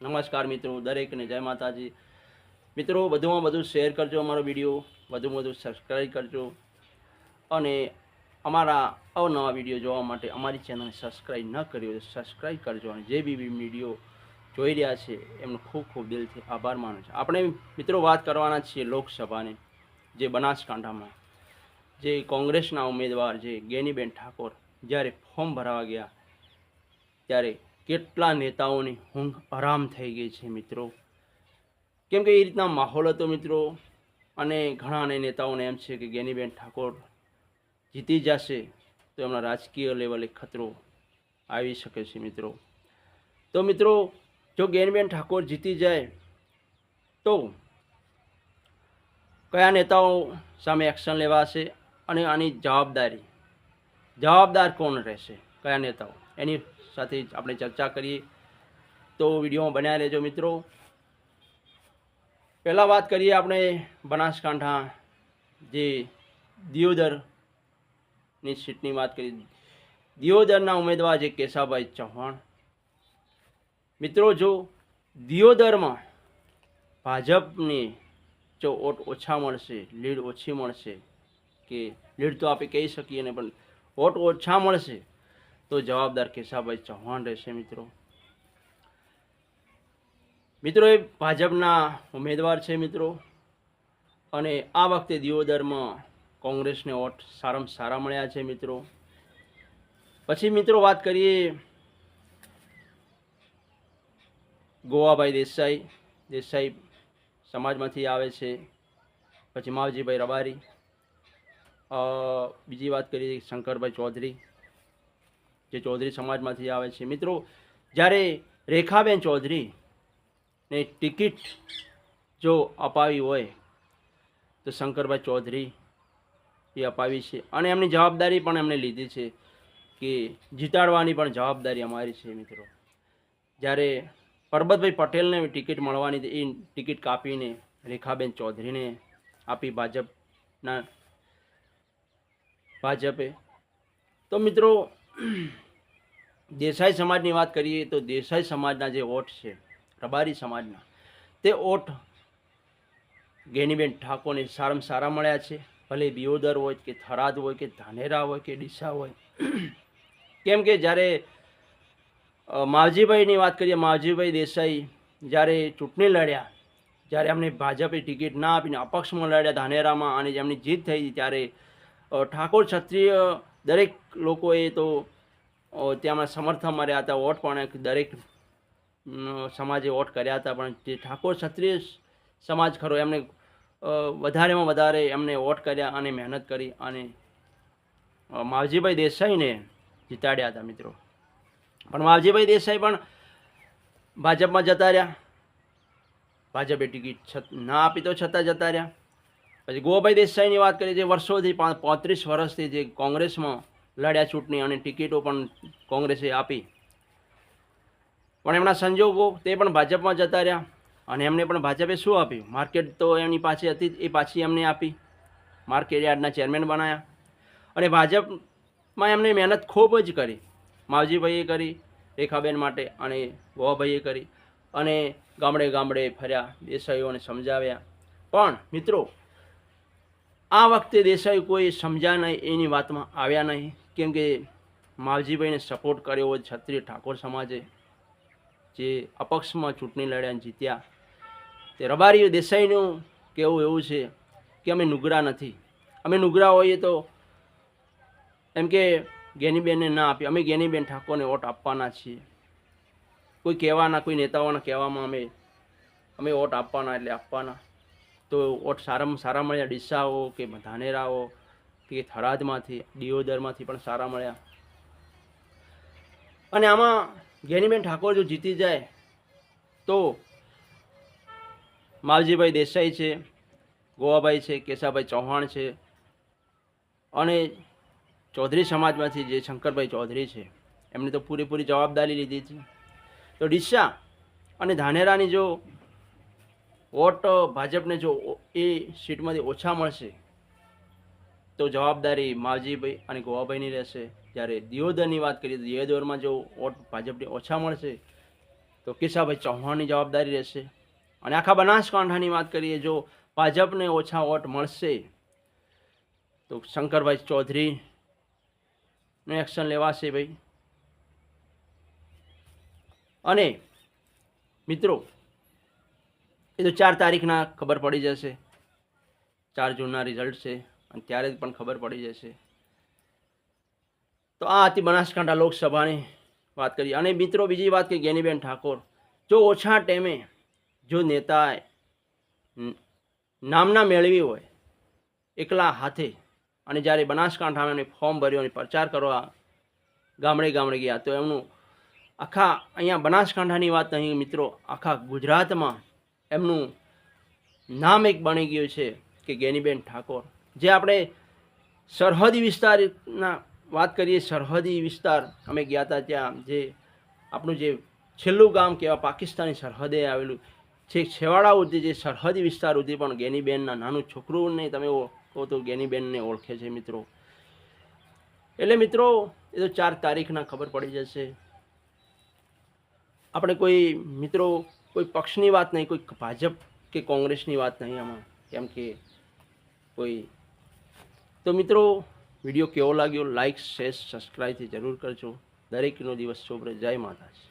નમસ્કાર મિત્રો, દરેકને જય માતાજી. મિત્રો, વધુમાં વધુ શેર કરજો અમારો વીડિયો, વધુમાં વધુ સબસ્ક્રાઈબ કરજો. અને અમારા અવનવા વીડિયો જોવા માટે અમારી ચેનલને સબસ્ક્રાઈબ ન કરી હોય તો સબસ્ક્રાઈબ કરજો અને જે બી વીડિયો જોઈ રહ્યા છે, એમનો ખૂબ ખૂબ દિલથી આભાર માનું છું. આપણે મિત્રો વાત કરવાના છીએ લોકસભાની, જે બનાસકાંઠામાં. જે કોંગ્રેસના ઉમેદવાર જે ગેનીબેન ઠાકોર જ્યારે ફોર્મ ભરાવા ગયા, ત્યારે કેટલા નેતાઓની ઊંઘ આરામ થઈ ગઈ છે મિત્રો? કેમ કે એ રીતના માહોલ હતો મિત્રો, અને ઘણા નેતાઓને એમ છે કે ગેનીબેન ઠાકોર જીતી જશે તો એમના રાજકીય લેવલે ખતરો આવી શકે છે મિત્રો. તો મિત્રો, જો ગેનીબેન ઠાકોર જીતી જાય તો કયા નેતાઓ સામે એક્શન લેવાશે અને આની જવાબદારી? જવાબદાર કોણ રહેશે? કયા નેતાઓ? એની સાથે આપણે ચર્ચા કરીએ. તો વિડીયોમાં બન્યા રહેજો મિત્રો. પહેલાં વાત કરીએ આપણે બનાસકાંઠા જે દિયોદરની સીટની વાત કરીએ. દિયોદરના ઉમેદવાર છે કેશાભાઈ ચૌહાણ. મિત્રો, જો દિયોદરમાં ભાજપની જો વોટ ઓછા મળશે, લીડ ઓછી મળશે, કે લીડ તો આપણે કહી શકીએ ને, પણ વોટ ઓછા મળશે તો જવાબદાર કેશાભાઈ ચૌહાણ રહેશે મિત્રો. મિત્રો, એ ભાજપના ઉમેદવાર છે મિત્રો. અને આ વખતે દિયોદરમાં કોંગ્રેસને વોટ સારામાં સારા મળ્યા છે મિત્રો. પછી મિત્રો વાત કરીએ ગોવાભાઈ દેસાઈ. દેસાઈ સમાજમાંથી આવે છે. પછી માવજીભાઈ રબારી. બીજી વાત કરીએ શંકરભાઈ ચૌધરી. જે ચૌધરી સમાજમાંથી આવે છે. મિત્રો, જ્યારે રેખાબેન ચૌધરીને ટિકિટ જો અપાવી હોય, તો શંકરભાઈ ચૌધરી એ અપાવી છે. અને એમની જવાબદારી પણ એમણે લીધી છે કે જીતાડવાની પણ જવાબદારી અમારી છે, મિત્રો. જ્યારે પરબતભાઈ પટેલને ટિકિટ મળવાની એ ટિકિટ કાપીને રેખાબેન ચૌધરીને આપી ભાજપના, ભાજપે. તો મિત્રો દેસાઈ સમાજની વાત કરીએ તો દેસાઈ સમાજના જે ઓઠ છે, રબારી સમાજના, તે ઓઠ ગેનીબેન ઠાકોરને સારામાં સારા મળ્યા છે. ભલે બિયોદર હોય કે થરાદ હોય કે ધાનેરા હોય કે ડીસા હોય. કેમ કે જ્યારે માવજીભાઈની વાત કરીએ, માવજીભાઈ દેસાઈ જ્યારે ચૂંટણી લડ્યા, જ્યારે એમને ભાજપે ટિકિટ ના આપીને અપક્ષમાં લડ્યા ધાનેરામાં અને જેમની જીત થઈ ત્યારે ઠાકોર ક્ષત્રિય દરેક લોકોએ તો અ, ત્યાંમાં સમર્થનમાં રહ્યા હતા વોટ પણ દરેક સમાજે વોટ કર્યા હતા પણ જે ઠાકોર ક્ષત્રિય સમાજ ખરો એમને વધારેમાં વધારે એમને વોટ કર્યા અને મહેનત કરી અને માવજીભાઈ દેસાઈને જીતાડ્યા હતા મિત્રો. પણ માવજીભાઈ દેસાઈ પણ ભાજપમાં જતા રહ્યા. ભાજપે ટિકિટ ના આપી તો છતાં જતા રહ્યા. પછી ગોવાભાઈ દેસાઈની વાત કરીએ જે વર્ષોથી પાંત્રીસ વર્ષથી જે કોંગ્રેસમાં લડ્યા ચૂંટણી અને ટિકિટો પણ કોંગ્રેસે આપી. પણ એમના સંજોગો તે પણ ભાજપમાં જતા રહ્યા અને એમને પણ ભાજપે શું આપ્યું? માર્કેટ તો એમની પાસે હતી, એ પાછી એમને આપી. માર્કેટ યાર્ડના ચેરમેન બનાવ્યા અને ભાજપમાં એમને મહેનત ખૂબ જ કરી. માવજીભાઈએ કરી, રેખાબેન માટે અને વોભાઈએ કરી અને ગામડે ગામડે ફર્યા, દેસાઈઓને સમજાવ્યા. પણ મિત્રો, આ વખતે દેસાઈ કોઈ સમજ્યા નહીં, એની વાતમાં આવ્યા નહીં. કેમ કે માવજીભાઈને સપોર્ટ કર્યો હોય ક્ષત્રિય ઠાકોર સમાજે, જે અપક્ષમાં ચૂંટણી લડ્યા જીત્યા. તે રબારી દેસાઈનું કહેવું એવું છે કે અમે નુગરા નથી. અમે નુગરા હોઈએ તો એમ કે ગેનીબેનને ના આપી અમે ગેનીબેન ઠાકોરને વોટ આપવાના છીએ. કોઈ કહેવાના, કોઈ નેતાઓના કહેવામાં અમે અમે વોટ આપવાના એટલે આપવાના. તો વોટ સારામાં સારા મળ્યા ડીસાઓ કે ધાનેરાઓ કે થરાદમાંથી, દિયોદરમાંથી પણ સારા મળ્યા. અને આમાં ગેનીબેન ઠાકોર જો જીતી જાય, તો માવજીભાઈ દેસાઈ છે, ગોવાભાઈ છે કેશાભાઈ ચૌહાણ છે, અને ચૌધરી સમાજમાંથી જે શંકરભાઈ ચૌધરી છે, એમણે તો પૂરેપૂરી જવાબદારી લીધી છે. તો ડીસા અને ધાનેરાની જો વોટ ભાજપને જો એ સીટમાંથી ઓછા મળશે તો જવાબદારી માવજીભાઈ અને ગોવાભાઈની રહેશે. જ્યારે દિયોદરની વાત કરીએ તો દિયોદરમાં જો વોટ ભાજપને ઓછા મળશે, તો કેશાભાઈ ચૌહાણની જવાબદારી રહેશે. અને આખા બનાસકાંઠાની વાત કરીએ, જો ભાજપને ઓછા વોટ મળશે, તો શંકરભાઈ ચૌધરીનું એક્શન લેવાશે ભાઈ. અને મિત્રો, એ તો ચાર તારીખના ખબર પડી જશે. ચાર જૂનના રિઝલ્ટ છે. અને ત્યારે જ પણ ખબર પડી જશે. તો આ હતી બનાસકાંઠા લોકસભાની વાત કરી અને મિત્રો, બીજી વાત કે ગેનીબેન ઠાકોર, જો ઓછા ટાઈમે જો નેતાએ નામના મેળવી હોય એકલા હાથે અને જ્યારે બનાસકાંઠામાં એમને ફોર્મ ભર્યો અને પ્રચાર કરવા ગામડે ગામડે ગયા, તો એમનું આખા અહીંયા બનાસકાંઠાની વાત નહીં, મિત્રો, આખા ગુજરાતમાં એમનું નામ એક બની ગયું છે કે ગેનીબેન ઠાકોર. જે આપણે સરહદી વિસ્તારના વાત કરીએ, સરહદી વિસ્તાર, અમે ગયા હતા ત્યાં જે આપણું જે છેલ્લું ગામ કહેવા પાકિસ્તાની સરહદે આવેલું છે છેવાડા સુધી જે સરહદી વિસ્તાર સુધી પણ ગેનીબેનના નાનું છોકરુંને તમે કહો તો ગેનીબેનને ઓળખે છે મિત્રો. એટલે મિત્રો, એ તો ચાર તારીખના ખબર પડી જશે. આપણે કોઈ મિત્રો, કોઈ પક્ષની વાત નહીં, કોઈ ભાજપ કે કોંગ્રેસની વાત નહીં આમાં. કેમ કે કોઈ તો મિત્રો, વીડિયો કેવો લાગ્યો? લાઇક શેર સબસ્ક્રાઈબથી જરૂર કરજો. દરેકનો દિવસ શુભ જય માતાજી.